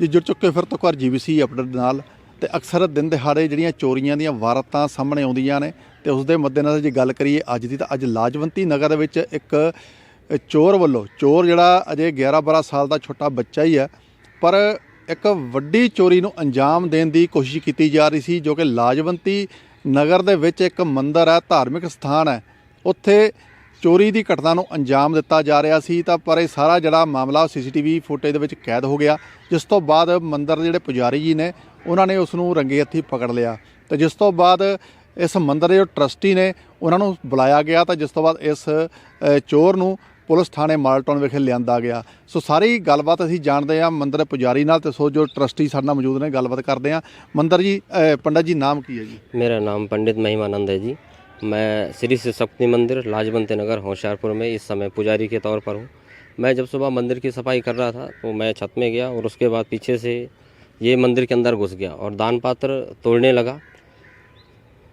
ਜੀ ਜੁੜ ਚੁੱਕੇ ਫਿਰ ਤੋਂ ਘਰ ਜੀਬੀਸੀ ਅਪਡੇਟ ਨਾਲ ਤੇ ਅਕਸਰ ਦਿਨ ਦਿਹਾੜੇ ਜਿਹੜੀਆਂ ਚੋਰੀਆਂ ਦੀਆਂ ਵਾਰਤਾਂ ਸਾਹਮਣੇ ਆਉਂਦੀਆਂ ਨੇ ਤੇ ਉਸ ਦੇ ਮੱਦੇਨਜ਼ਰ ਜੇ ਗੱਲ ਕਰੀਏ ਅੱਜ ਦੀ ਤਾਂ ਅੱਜ ਲਾਜਵੰਤੀ ਨਗਰ ਦੇ ਵਿੱਚ ਇੱਕ ਚੋਰ ਵੱਲੋਂ, ਚੋਰ ਜਿਹੜਾ ਅਜੇ 11 12 ਸਾਲ ਦਾ ਛੋਟਾ ਬੱਚਾ ਹੀ ਹੈ, ਪਰ ਇੱਕ ਵੱਡੀ ਚੋਰੀ ਨੂੰ ਅੰਜਾਮ ਦੇਣ ਦੀ ਕੋਸ਼ਿਸ਼ ਕੀਤੀ ਜਾ ਰਹੀ ਸੀ ਜੋ ਕਿ ਲਾਜਵੰਤੀ ਨਗਰ ਦੇ ਵਿੱਚ ਇੱਕ ਮੰਦਿਰ ਹੈ, ਧਾਰਮਿਕ ਸਥਾਨ ਹੈ। ਉੱਥੇ ਚੋਰੀ ਦੀ ਘਟਨਾ ਨੂੰ ਅੰਜਾਮ ਦਿੱਤਾ ਜਾ ਰਿਹਾ ਸੀ ਤਾਂ ਪਰ ਇਹ ਸਾਰਾ ਜਿਹੜਾ ਮਾਮਲਾ ਸੀਸੀਟੀਵੀ ਫੁਟੇਜ ਦੇ ਵਿੱਚ ਕੈਦ ਹੋ ਗਿਆ, ਜਿਸ ਤੋਂ ਬਾਅਦ ਮੰਦਰ ਦੇ ਜਿਹੜੇ ਪੁਜਾਰੀ ਜੀ ਨੇ, ਉਹਨਾਂ ਨੇ ਉਸ ਨੂੰ ਰੰਗੇ ਹੱਥੀ ਪਕੜ ਲਿਆ। ਤੇ ਜਿਸ ਤੋਂ ਬਾਅਦ ਇਸ ਮੰਦਰ ਦੇ ਜੋ ਟਰਸਟੀ ਨੇ, ਉਹਨਾਂ ਨੂੰ ਬੁਲਾਇਆ ਗਿਆ ਤਾਂ ਜਿਸ ਤੋਂ ਬਾਅਦ ਇਸ ਚੋਰ ਨੂੰ ਪੁਲਿਸ ਥਾਣੇ ਮਾਲਟਨ ਵਿਖੇ ਲਿਆਂਦਾ ਗਿਆ। ਸੋ ਸਾਰੀ ਗੱਲਬਾਤ ਅਸੀਂ ਜਾਣਦੇ ਆ ਮੰਦਰ ਪੁਜਾਰੀ ਨਾਲ ਤੇ ਸੋ ਜੋ ਟਰਸਟੀ ਸਾਡੇ ਨਾਲ ਮੌਜੂਦ ਨੇ, ਗੱਲਬਾਤ ਕਰਦੇ ਆ ਮੰਦਰ ਜੀ ਪੰਡਤ ਜੀ, ਨਾਮ ਕੀ ਹੈ ਜੀ? ਮੇਰਾ ਨਾਮ ਪੰਡਿਤ ਮਹਿਮਾਨੰਦ ਹੈ ਜੀ। मैं श्री शिव शक्ति मंदिर लाजवंत नगर होशियारपुर में इस समय पुजारी के तौर पर हूँ। मैं जब सुबह मंदिर की सफ़ाई कर रहा था तो मैं छत में गया और उसके बाद पीछे से ये मंदिर के अंदर घुस गया और दान पात्र तोड़ने लगा।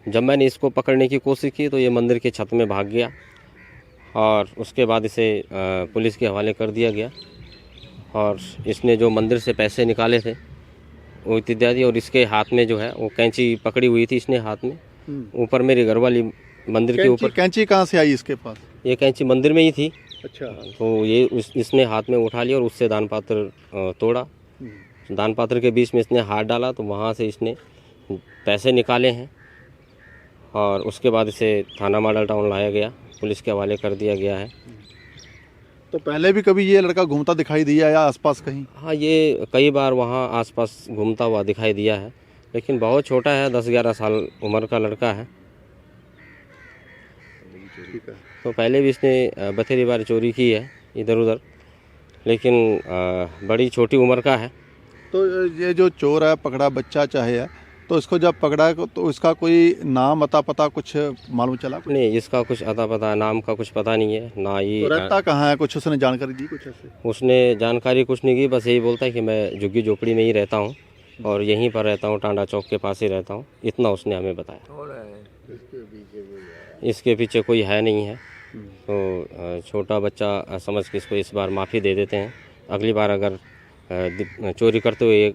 जब मैंने इसको पकड़ने की कोशिश की तो ये मंदिर के छत में भाग गया और उसके बाद इसे पुलिस के हवाले कर दिया गया और इसने जो मंदिर से पैसे निकाले थे वो इत्यादि और इसके हाथ में जो है वो कैंची पकड़ी हुई थी इसने हाथ में। ऊपर मेरी घरवाली मंदिर के ऊपर। कैंची कहाँ से आई इसके पास? ये कैंची मंदिर में ही थी। अच्छा। तो ये उस इसने हाथ में उठा लिया और उससे दान पात्र तोड़ा। दान पात्र के बीच में इसने हाथ डाला तो वहाँ से इसने पैसे निकाले हैं और उसके बाद इसे थाना मॉडल टाउन लाया गया। पुलिस के हवाले कर दिया गया है। तो पहले भी कभी ये लड़का घूमता दिखाई दिया या आसपास कहीं? हाँ ये कई बार वहाँ आसपास घूमता हुआ दिखाई दिया है लेकिन बहुत छोटा है दस ग्यारह साल उम्र का लड़का है। है। तो पहले भी इसने बथेरी बार चोरी की है इधर उधर। लेकिन बड़ी छोटी उम्र का है। तो ये जो चोर है पकड़ा बच्चा चाहे है तो इसको जब पकड़ा है तो इसका कोई नाम अता पता कुछ मालूम चला कुछ? नहीं इसका कुछ अता पता नाम का कुछ पता नहीं है ना ही तो रहता कहाँ है? कुछ उसने जानकारी दी कुछ ऐसे? उसने जानकारी कुछ नहीं की बस यही बोलता है कि मैं झुग्गी झोपड़ी में ही रहता हूँ और यहीं पर रहता हूँ टांडा चौक के पास ही रहता हूँ। इतना उसने हमें बताया। इसके पीछे कोई है नहीं है। तो छोटा बच्चा समझ के इसको इस बार माफ़ी दे देते हैं। अगली बार अगर चोरी करते हुए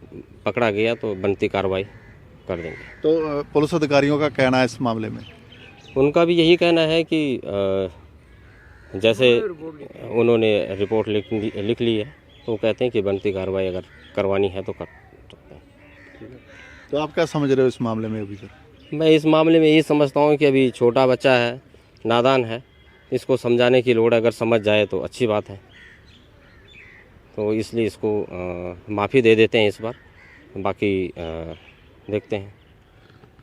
पकड़ा गया तो बनती कार्रवाई कर देंगे। तो पुलिस अधिकारियों का कहना है इस मामले में? उनका भी यही कहना है कि जैसे उन्होंने रिपोर्ट लिख लिख ली है तो वो कहते हैं कि बनती कार्रवाई अगर करवानी है तो कर सकते हैं। तो आप क्या समझ रहे हो इस मामले में अभी सर मैं इस मामले में यही समझता हूँ कि अभी छोटा बच्चा है नादान है इसको समझाने की लोड़ है, अगर समझ जाए तो अच्छी बात है तो इसलिए इसको माफ़ी दे देते हैं इस बार बाकी अ, देखते हैं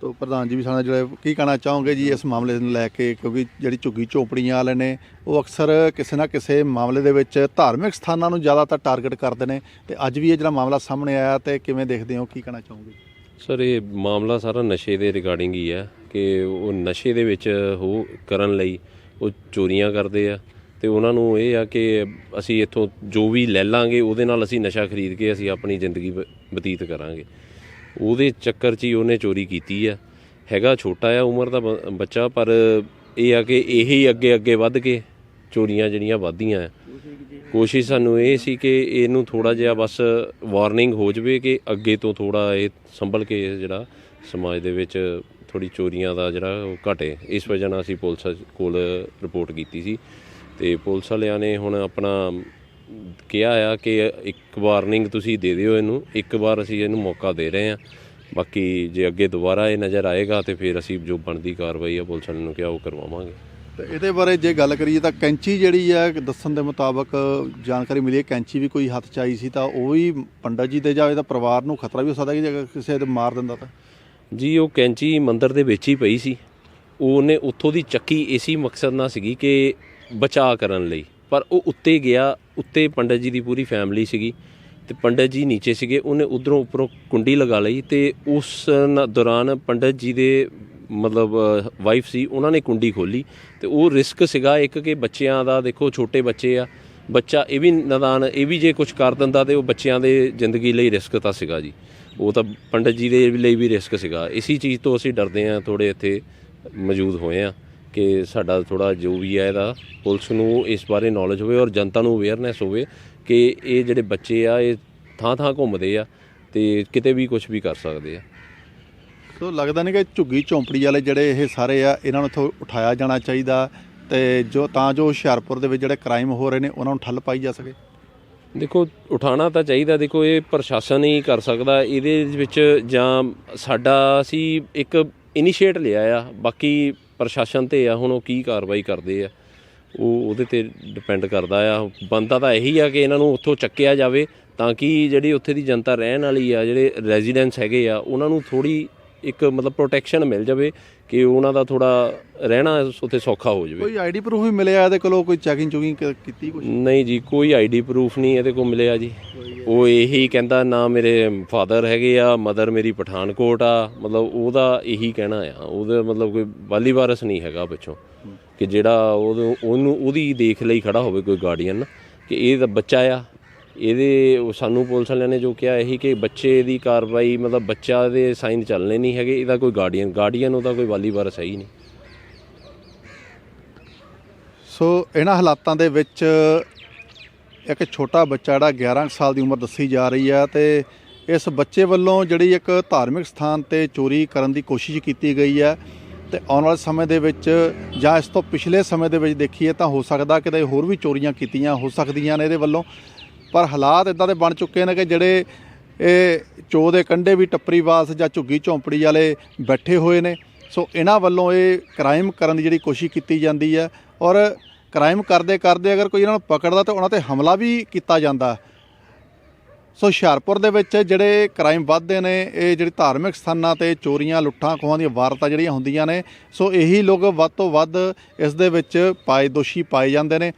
तो ਪ੍ਰਧਾਨ ਜੀ ਵੀ ਸਾਡੇ ਨਾਲ ਜਿਹੜੇ ਕੀ ਕਹਿਣਾ ਚਾਹੋਗੇ ਜੀ ਇਸ ਮਾਮਲੇ ਨੂੰ ਲੈ ਕੇ ਕਿਉਂਕਿ ਜਿਹੜੀ ਝੁੱਗੀ ਝੋਪੜੀਆਂ ਵਾਲੇ ਨੇ ਉਹ ਅਕਸਰ ਕਿਸੇ ਨਾ ਕਿਸੇ ਮਾਮਲੇ ਦੇ ਵਿੱਚ ਧਾਰਮਿਕ ਸਥਾਨਾਂ ਨੂੰ ਜ਼ਿਆਦਾਤਰ ਟਾਰਗੇਟ ਕਰਦੇ ਨੇ ਤੇ ਅੱਜ ਵੀ ਇਹ ਜਿਹੜਾ ਮਾਮਲਾ ਸਾਹਮਣੇ ਆਇਆ ਤੇ ਕਿਵੇਂ ਦੇਖਦੇ ਹੋ ਕੀ ਕਹਿਣਾ ਚਾਹੋਗੇ ਸਰ, ਇਹ ਮਾਮਲਾ ਸਾਰਾ ਨਸ਼ੇ ਦੇ ਰਿਗਾਰਡਿੰਗ ਹੀ ਆ ਕਿ ਉਹ ਨਸ਼ੇ ਦੇ ਵਿੱਚ ਹੋ ਕਰਨ ਲਈ ਉਹ ਚੋਰੀਆਂ ਕਰਦੇ ਆ ਤੇ ਉਹਨਾਂ ਨੂੰ ਇਹ ਆ ਕਿ ਅਸੀਂ ਇੱਥੋਂ ਜੋ ਵੀ ਲੈ ਲਾਂਗੇ, ਉਹਦੇ ਨਾਲ ਅਸੀਂ ਨਸ਼ਾ ਖਰੀਦ ਕੇ ਅਸੀਂ ਆਪਣੀ ਜ਼ਿੰਦਗੀ ਬ- ਬਤੀਤ ਕਰਾਂਗੇ। ਉਹਦੇ ਚੱਕਰ 'ਚ ਹੀ ਉਹਨੇ ਚੋਰੀ ਕੀਤੀ ਆ। ਹੈਗਾ ਛੋਟਾ ਆ ਉਮਰ ਦਾ ਬ- ਬੱਚਾ, ਪਰ ਇਹ ਆ ਕਿ ਇਹੀ ਅੱਗੇ ਅੱਗੇ ਵੱਧ ਕੇ ਚੋਰੀਆਂ ਜਿਹੜੀਆਂ ਵੱਧਦੀਆਂ ਆ ਕੋਸ਼ਿਸ਼ ਸਾਨੂੰ ਇਹ ਸੀ ਕਿ ਇਹਨੂੰ ਥੋੜਾ ਜਿਹਾ ਬਸ ਵਾਰਨਿੰਗ ਹੋ ਜਵੇ ਕਿ ਅੱਗੇ ਤੋਂ ਥੋੜਾ ਇਹ ਸੰਭਲ ਕੇ ਜਿਹੜਾ ਸਮਾਜ ਦੇ ਵਿੱਚ ਥੋੜੀ ਚੋਰੀਆਂ ਦਾ ਜਿਹੜਾ ਉਹ ਘਟੇ। ਇਸ ਵਜ੍ਹਾ ਨਾਲ ਅਸੀਂ ਪੁਲਿਸ ਕੋਲ ਰਿਪੋਰਟ ਕੀਤੀ ਸੀ ਤੇ ਪੁਲਿਸ ਵਾਲਿਆਂ ਨੇ ਹੁਣ ਆਪਣਾ ਕਿਹਾ ਆ ਕਿ ਇੱਕ ਵਾਰਨਿੰਗ ਤੁਸੀਂ ਦੇ ਦਿਓ ਇਹਨੂੰ। ਇੱਕ ਵਾਰ ਅਸੀਂ ਇਹਨੂੰ ਮੌਕਾ ਦੇ ਰਹੇ ਹਾਂ। ਬਾਕੀ ਜੇ ਅੱਗੇ ਦੁਬਾਰਾ ਇਹ ਨਜ਼ਰ ਆਏਗਾ ਤੇ ਫਿਰ ਅਸੀਂ ਜੋ ਬਣਦੀ ਕਾਰਵਾਈ ਆ ਪੁਲਿਸ ਵਾਲਿਆਂ ਨੂੰ ਕਿਹਾ ਉਹ ਕਰਵਾਵਾਂਗੇ। ਤੇ ਇਹਦੇ ਬਾਰੇ ਜੇ ਗੱਲ ਕਰੀਏ ਤਾਂ ਕੈਂਚੀ ਜਿਹੜੀ ਹੈ ਦੱਸਣ ਦੇ ਮੁਤਾਬਕ ਜਾਣਕਾਰੀ ਮਿਲੀ ਹੈ, ਕੈਂਚੀ ਵੀ ਕੋਈ ਹੱਥ ਚ ਆਈ ਸੀ ਤਾਂ ਉਹ ਵੀ ਪੰਡਤ ਜੀ ਦੇ ਜਾਵੇ ਤਾਂ ਪਰਿਵਾਰ ਨੂੰ ਖਤਰਾ ਵੀ ਹੋ ਸਕਦਾ ਕਿ ਜੇ ਕਿਸੇ ਦੇ ਮਾਰ ਦਿੰਦਾ ਤਾਂ? ਜੀ, ਉਹ ਕੈਂਚੀ ਮੰਦਰ ਦੇ ਵਿੱਚ ਹੀ ਪਈ ਸੀ। ਉਹਨੇ ਉੱਥੋਂ ਦੀ ਚੱਕੀ ਇਸੀ ਮਕਸਦ ਨਾਲ ਸੀਗੀ ਕਿ ਬਚਾਅ ਕਰਨ ਲਈ। ਪਰ ਉਹ ਉੱਤੇ ਗਿਆ, ਉੱਤੇ ਪੰਡਤ ਜੀ ਦੀ ਪੂਰੀ ਫੈਮਿਲੀ ਸੀਗੀ ਤੇ ਪੰਡਤ ਜੀ ਨੀਚੇ ਸੀਗੇ, ਉਹਨੇ ਉਧਰੋਂ ਉੱਪਰੋਂ ਕੁੰਡੀ ਲਗਾ ਲਈ ਤੇ ਉਸ ਦੌਰਾਨ ਪੰਡਤ ਜੀ ਦੇ ਮਤਲਬ ਵਾਈਫ ਸੀ, ਉਹਨਾਂ ਨੇ ਕੁੰਡੀ ਖੋਲੀ ਤੇ ਉਹ ਰਿਸਕ ਸੀਗਾ ਇੱਕ ਕਿ ਬੱਚਿਆਂ ਦਾ, ਦੇਖੋ, ਛੋਟੇ ਬੱਚੇ ਆ, ਬੱਚਾ ਇਹ ਵੀ ਨਦਾਨ, ਇਹ ਵੀ ਜੇ ਕੁਝ ਕਰ ਦਿੰਦਾ ਤੇ ਉਹ ਬੱਚਿਆਂ ਦੇ ਜ਼ਿੰਦਗੀ ਲਈ ਰਿਸਕ ਤਾਂ ਸੀਗਾ ਜੀ। ਉਹ ਤਾਂ ਪੰਡਤ ਜੀ ਦੇ ਲਈ ਵੀ ਰਿਸਕ ਸੀਗਾ। ਇਸੀ ਚੀਜ਼ ਤੋਂ ਅਸੀਂ ਡਰਦੇ ਹਾਂ ਥੋੜੇ ਇੱਥੇ ਮੌਜੂਦ ਹੋਏ ਆ ਕਿ ਸਾਡਾ ਥੋੜਾ ਜੋ ਵੀ ਹੈ ਇਹਦਾ, ਪੁਲਿਸ ਨੂੰ ਇਸ ਬਾਰੇ ਨੌਲੇਜ ਹੋਵੇ ਔਰ ਜਨਤਾ ਨੂੰ ਅਵੇਅਰਨੈਸ ਹੋਵੇ ਕਿ ਇਹ ਜਿਹੜੇ ਬੱਚੇ ਆ, ਇਹ ਥਾਂ ਥਾਂ ਘੁੰਮਦੇ ਆ ਤੇ ਕਿਤੇ ਵੀ ਕੁਝ ਵੀ ਕਰ ਸਕਦੇ ਆ। ਸੋ ਲੱਗਦਾ ਨਹੀਂ ਕਿ ਝੁੱਗੀ ਝੌਂਪੜੀ ਵਾਲੇ ਜਿਹੜੇ ਇਹ ਸਾਰੇ ਆ, ਇਹਨਾਂ ਨੂੰ ਇੱਥੋਂ ਉਠਾਇਆ ਜਾਣਾ ਚਾਹੀਦਾ ਤੇ ਜੋ ਤਾਂ ਜੋ ਹੁਸ਼ਿਆਰਪੁਰ ਦੇ ਵਿੱਚ ਜਿਹੜੇ ਕ੍ਰਾਈਮ ਹੋ ਰਹੇ ਨੇ, ਉਹਨਾਂ ਨੂੰ ਠੱਲ ਪਾਈ ਜਾ ਸਕੇ। ਦੇਖੋ ਉਠਾਣਾ ਤਾਂ ਚਾਹੀਦਾ। ਦੇਖੋ, ਇਹ ਪ੍ਰਸ਼ਾਸਨ ਹੀ ਕਰ ਸਕਦਾ। ਇਹਦੇ ਵਿੱਚ ਜਾਂ ਸਾਡਾ ਅਸੀਂ ਇੱਕ ਇਨੀਸ਼ੀਏਟ ਲਿਆ ਆ। ਬਾਕੀ ਪ੍ਰਸ਼ਾਸਨ ਤੇ ਆ, ਹੁਣ ਉਹ ਕੀ ਕਾਰਵਾਈ ਕਰਦੇ ਆ, ਉਹ ਉਹਦੇ ਤੇ ਡਿਪੈਂਡ ਕਰਦਾ ਆ। ਬੰਦਾ ਤਾਂ ਇਹੀ ਆ ਕਿ ਇਹਨਾਂ ਨੂੰ ਉੱਥੋਂ ਚੱਕਿਆ ਜਾਵੇ ਤਾਂ ਕਿ ਜਿਹੜੀ ਉੱਥੇ ਦੀ ਜਨਤਾ ਰਹਿਣ ਵਾਲੀ ਆ, ਜਿਹੜੇ ਰੈਜੀਡੈਂਸ ਹੈਗੇ ਆ, ਉਹਨਾਂ ਨੂੰ ਥੋੜੀ ਇੱਕ ਮਤਲਬ ਪ੍ਰੋਟੈਕਸ਼ਨ ਮਿਲ ਜਾਵੇ ਕਿ ਉਹਨਾਂ ਦਾ ਥੋੜਾ ਰਹਿਣਾ ਉੱਥੇ ਸੌਖਾ ਹੋ ਜਾਵੇ। ਕੋਈ ਆਈਡੀ ਪ੍ਰੂਫ ਵੀ ਮਿਲਿਆ ਇਹਦੇ ਕੋਲੋਂ? ਕੋਈ ਚੈਕਿੰਗ ਚੁਕਿੰਗ ਕੀਤੀ ਕੁਝ ਨਹੀਂ ਜੀ ਕੋਈ ਆਈਡੀ ਪ੍ਰੂਫ ਨਹੀਂ ਇਹਦੇ ਕੋਲ ਮਿਲਿਆ ਜੀ। ਉਹ ਇਹੀ ਕਹਿੰਦਾ ਨਾ ਮੇਰੇ ਫਾਦਰ ਹੈਗੇ ਆ ਮਦਰ ਮੇਰੀ ਪਠਾਨਕੋਟ ਆ। ਮਤਲਬ ਉਹਦਾ ਇਹੀ ਕਹਿਣਾ ਆ। ਉਹਦਾ ਮਤਲਬ ਕੋਈ ਵਾਲੀ ਵਾਰਸ ਨਹੀਂ ਹੈਗਾ ਪਿੱਛੋਂ। ਕਿ ਜਿਹੜਾ ਉਹਨੂੰ ਉਹਨੂੰ ਉਹਦੀ ਦੇਖ ਲਈ ਖੜਾ ਹੋਵੇ ਕੋਈ ਗਾਰਡੀਅਨ ਕਿ ਇਹ ਤਾਂ ਬੱਚਾ ਆ। ਇਹਦੇ ਸਾਨੂੰ ਪੁਲਿਸ ਵਾਲਿਆਂ ਨੇ ਜੋ ਕਿਹਾ ਇਹੀ ਕਿ ਬੱਚੇ ਦੀ ਕਾਰਵਾਈ, ਮਤਲਬ ਬੱਚਾ ਦੇ ਸਾਈਨ ਚੱਲਣੇ ਨਹੀਂ ਹੈਗੇ, ਇਹਦਾ ਕੋਈ ਗਾਰਡੀਅਨ ਗਾਰਡੀਅਨ ਉਹਦਾ ਕੋਈ ਵਾਲੀ ਵਾਰਸ ਹੈ ਹੀ ਨਹੀਂ। ਸੋ ਇਹਨਾਂ ਹਾਲਾਤਾਂ ਦੇ ਵਿੱਚ ਇੱਕ ਛੋਟਾ ਬੱਚਾ ਜਿਹੜਾ 11 ਕੁ ਸਾਲ ਦੀ ਉਮਰ ਦੱਸੀ ਜਾ ਰਹੀ ਹੈ ਤੇ ਇਸ ਬੱਚੇ ਵੱਲੋਂ ਜਿਹੜੀ ਇੱਕ ਧਾਰਮਿਕ ਸਥਾਨ ਤੇ ਚੋਰੀ ਕਰਨ ਦੀ ਕੋਸ਼ਿਸ਼ ਕੀਤੀ ਗਈ ਹੈ ਤੇ ਆਉਣ ਵਾਲੇ ਸਮੇਂ ਦੇ ਵਿੱਚ ਜਾਂ ਇਸ ਤੋਂ ਪਿਛਲੇ ਸਮੇਂ ਦੇ ਵਿੱਚ ਦੇਖੀਏ ਤਾਂ ਹੋ ਸਕਦਾ ਕਿਤੇ ਹੋਰ ਵੀ ਚੋਰੀਆਂ ਕੀਤੀਆਂ ਹੋ ਸਕਦੀਆਂ ਨੇ ਇਹਦੇ ਵੱਲੋਂ। ਪਰ ਹਾਲਾਤ ਇਦਾਂ ਦੇ ਬਣ ਚੁੱਕੇ ਨੇ ਕਿ ਜਿਹੜੇ ਇਹ ਚੋ ਦੇ ਕੰਢੇ ਵੀ ਟੱਪਰੀ ਵਾਸ ਜਾਂ ਝੁੱਗੀ ਝੌਂਪੜੀ ਵਾਲੇ ਬੈਠੇ ਹੋਏ ਨੇ। ਸੋ ਇਹਨਾਂ ਵੱਲੋਂ ਇਹ ਕ੍ਰਾਈਮ ਕਰਨ ਦੀ ਜਿਹੜੀ ਕੋਸ਼ਿਸ਼ ਕੀਤੀ ਜਾਂਦੀ ਹੈ ਔਰ ਕ੍ਰਾਈਮ ਕਰਦੇ ਕਰਦੇ ਅਗਰ ਕੋਈ ਇਹਨਾਂ ਨੂੰ ਪਕੜਦਾ ਤਾਂ ਉਹਨਾਂ ਤੇ ਹਮਲਾ ਵੀ ਕੀਤਾ ਜਾਂਦਾ। ਸੋ ਹੁਸ਼ਿਆਰਪੁਰ ਦੇ ਵਿੱਚ ਜਿਹੜੇ ਕ੍ਰਾਈਮ ਵੱਧਦੇ ਨੇ, ਇਹ ਜਿਹੜੀ ਧਾਰਮਿਕ ਸਥਾਨਾਂ ਤੇ ਚੋਰੀਆਂ, ਲੁੱਟਾਂ, ਖੋਹਾਂ ਦੀਆਂ ਵਾਰਤਾਂ ਜਿਹੜੀਆਂ ਹੁੰਦੀਆਂ ਨੇ, ਸੋ ਇਹੀ ਲੋਕ ਵੱਧ ਤੋਂ ਵੱਧ ਇਸ ਦੇ ਵਿੱਚ ਪਾਏ ਦੋਸ਼ੀ ਪਾਏ ਜਾਂਦੇ ਨੇ।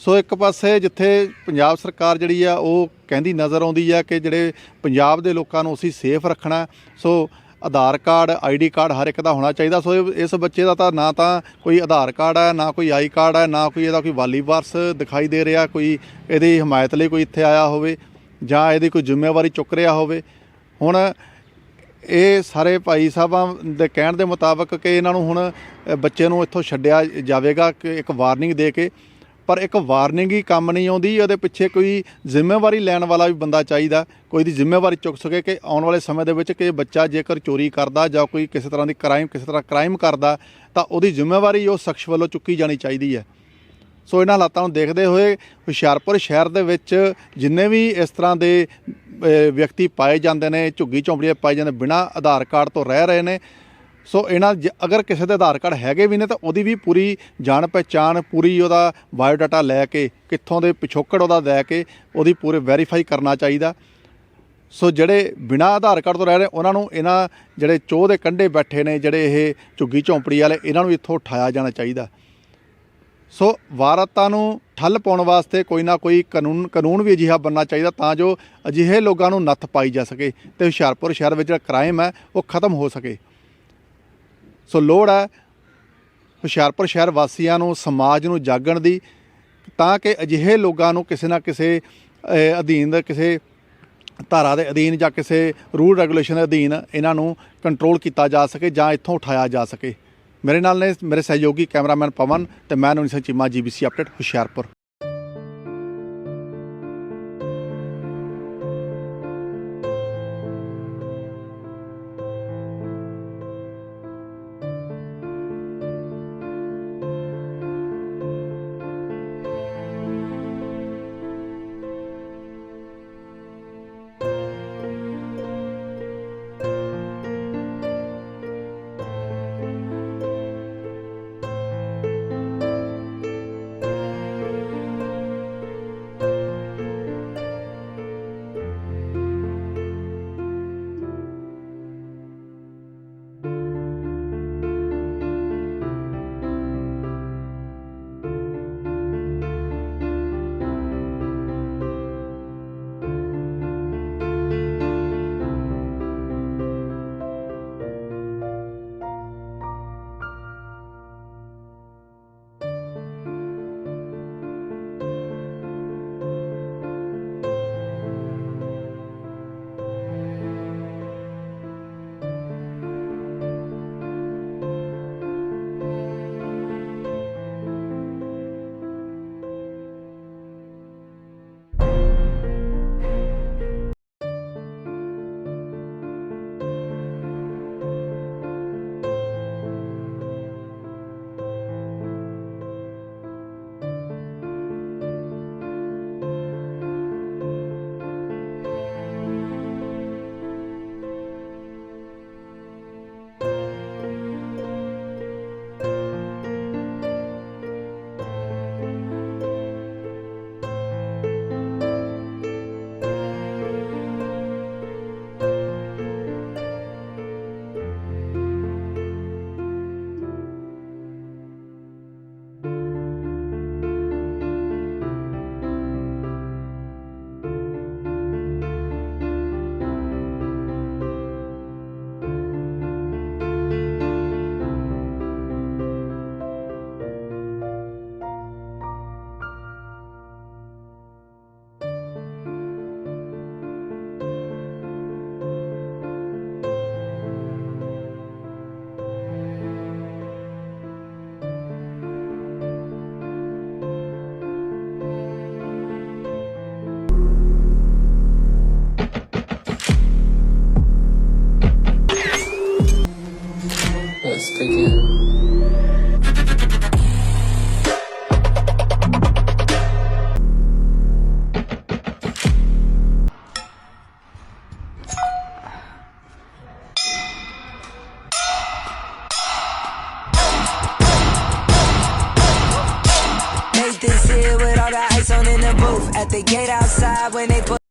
ਸੋ ਇੱਕ ਪਾਸੇ ਜਿੱਥੇ ਪੰਜਾਬ ਸਰਕਾਰ ਜਿਹੜੀ ਆ, ਉਹ ਕਹਿੰਦੀ ਨਜ਼ਰ ਆਉਂਦੀ ਆ ਕਿ ਜਿਹੜੇ ਪੰਜਾਬ ਦੇ ਲੋਕਾਂ ਨੂੰ ਅਸੀਂ ਸੇਫ ਰੱਖਣਾ so Aadhaar card ID card ਹਰ ਇੱਕ ਦਾ ਹੋਣਾ ਚਾਹੀਦਾ। ਸੋ ਇਸ ਬੱਚੇ ਦਾ ਤਾਂ ਨਾ ਤਾਂ ਕੋਈ ਆਧਾਰ ਕਾਰਡ ਹੈ, ਨਾ ਕੋਈ ਆਈ ਕਾਰਡ ਹੈ, ਨਾ ਕੋਈ ਇਹਦਾ ਕੋਈ ਵਾਲੀ ਵਾਰਸ ਦਿਖਾਈ ਦੇ ਰਿਹਾ, ਕੋਈ ਇਹਦੀ ਹਮਾਇਤ ਲਈ ਕੋਈ ਇੱਥੇ ਆਇਆ ਹੋਵੇ ਜਾਂ ਇਹਦੀ ਕੋਈ ਜ਼ਿੰਮੇਵਾਰੀ ਚੁੱਕ ਰਿਹਾ ਹੋਵੇ। ਹੁਣ ਇਹ ਸਾਰੇ ਭਾਈ ਸਾਹਿਬਾਂ ਦੇ ਕਹਿਣ ਦੇ ਮੁਤਾਬਕ ਕਿ ਇਹਨਾਂ ਨੂੰ ਹੁਣ ਬੱਚੇ ਨੂੰ ਇੱਥੋਂ ਛੱਡਿਆ ਜਾਵੇਗਾ ਕਿ ਇੱਕ ਵਾਰਨਿੰਗ ਦੇ ਕੇ ਪਰ ਇੱਕ ਵਾਰਨਿੰਗ ਹੀ ਕੰਮ ਨਹੀਂ ਆਉਂਦੀ, ਉਹਦੇ ਪਿੱਛੇ ਕੋਈ ਜ਼ਿੰਮੇਵਾਰੀ ਲੈਣ ਵਾਲਾ ਵੀ ਬੰਦਾ ਚਾਹੀਦਾ। ਕੋਈ ਦੀ ਜ਼ਿੰਮੇਵਾਰੀ ਚੁੱਕ ਸਕੇ ਕਿ ਆਉਣ ਵਾਲੇ ਸਮੇਂ ਦੇ ਵਿੱਚ ਕਿ ਬੱਚਾ ਜੇਕਰ ਚੋਰੀ ਕਰਦਾ ਜਾਂ ਕੋਈ ਕਿਸੇ ਤਰ੍ਹਾਂ ਦੀ ਕ੍ਰਾਈਮ ਕਿਸੇ ਤਰ੍ਹਾਂ ਕ੍ਰਾਈਮ ਕਰਦਾ, ਤਾਂ ਉਹਦੀ ਜ਼ਿੰਮੇਵਾਰੀ ਉਹ ਸ਼ਖਸ ਵੱਲੋਂ ਚੁੱਕੀ ਜਾਣੀ ਚਾਹੀਦੀ ਹੈ। ਸੋ ਇਹਨਾਂ ਹਾਲਾਤਾਂ ਨੂੰ ਦੇਖਦੇ ਹੋਏ ਹੁਸ਼ਿਆਰਪੁਰ ਸ਼ਹਿਰ ਦੇ ਵਿੱਚ ਜਿੰਨੇ ਵੀ ਇਸ ਤਰ੍ਹਾਂ ਦੇ ਵਿਅਕਤੀ ਪਾਏ ਜਾਂਦੇ ਨੇ, ਝੁੱਗੀ ਝੌਂਪੜੀਆਂ ਪਾਏ ਜਾਂਦੇ ਬਿਨਾਂ ਆਧਾਰ ਕਾਰਡ ਤੋਂ ਰਹਿ ਰਹੇ ਨੇ ਸੋ ਇਹਨਾਂ ਜ- ਅਗਰ ਕਿਸੇ ਦੇ ਆਧਾਰ ਕਾਰਡ ਹੈਗੇ ਵੀ ਨੇ ਤਾਂ ਉਹਦੀ ਵੀ ਪੂਰੀ ਜਾਣ ਪਹਿਚਾਣ, ਪੂਰੀ ਉਹਦਾ ਬਾਇਓਡਾਟਾ ਲੈ ਕੇ, ਕਿੱਥੋਂ ਦੇ ਪਿਛੋਕੜ ਉਹਦਾ ਲੈ ਕੇ ਉਹਦੀ ਪੂਰੇ ਵੈਰੀਫਾਈ ਕਰਨਾ ਚਾਹੀਦਾ। ਸੋ ਜਿਹੜੇ ਬਿਨਾਂ ਆਧਾਰ ਕਾਰਡ ਤੋਂ ਰਹਿ ਰਹੇ, ਉਹਨਾਂ ਨੂੰ ਇਹਨਾਂ ਜਿਹੜੇ ਚੋਹ ਦੇ ਕੰਢੇ ਬੈਠੇ ਨੇ, ਜਿਹੜੇ ਇਹ ਝੁੱਗੀ ਝੌਂਪੜੀ ਵਾਲੇ, ਇਹਨਾਂ ਨੂੰ ਇੱਥੋਂ ਉਠਾਇਆ ਜਾਣਾ ਚਾਹੀਦਾ। ਸੋ ਵਾਰਤਾਂ ਨੂੰ ਠੱਲ ਪਾਉਣ ਵਾਸਤੇ ਕੋਈ ਨਾ ਕੋਈ ਕਾਨੂੰਨ ਕਾਨੂੰਨ ਵੀ ਅਜਿਹਾ ਬਣਨਾ ਚਾਹੀਦਾ ਤਾਂ ਜੋ ਅਜਿਹੇ ਲੋਕਾਂ ਨੂੰ ਨੱਥ ਪਾਈ ਜਾ ਸਕੇ ਤੇ ਹੁਸ਼ਿਆਰਪੁਰ ਸ਼ਹਿਰ ਵਿੱਚ ਜਿਹੜਾ ਕ੍ਰਾਈਮ ਹੈ, ਉਹ ਖਤਮ ਹੋ ਸਕੇ। ਸੋ ਲੋੜ ਹੈ ਹੁਸ਼ਿਆਰਪੁਰ ਸ਼ਹਿਰ ਵਾਸੀਆਂ ਨੂੰ, ਸਮਾਜ ਨੂੰ ਜਾਗਣ ਦੀ, ਤਾਂ ਕਿ ਅਜਿਹੇ ਲੋਕਾਂ ਨੂੰ ਕਿਸੇ ਨਾ ਕਿਸੇ ਅਧੀਨ ਦੇ ਕਿਸੇ ਧਾਰਾ ਦੇ ਅਧੀਨ ਜਾਂ ਕਿਸੇ ਰੂਲ ਰੈਗੂਲੇਸ਼ਨ ਦੇ ਅਧੀਨ ਇਹਨਾਂ ਨੂੰ ਕੰਟਰੋਲ ਕੀਤਾ ਜਾ ਸਕੇ ਜਾਂ ਇੱਥੋਂ ਉਠਾਇਆ ਜਾ ਸਕੇ। ਮੇਰੇ ਨਾਲ ਨੇ ਮੇਰੇ ਸਹਿਯੋਗੀ ਕੈਮਰਾਮੈਨ ਪਵਨ ਤੇ ਮੈਂ ਨੂੰ Cheema, GBC update, Hoshiarpur. The gate outside when they put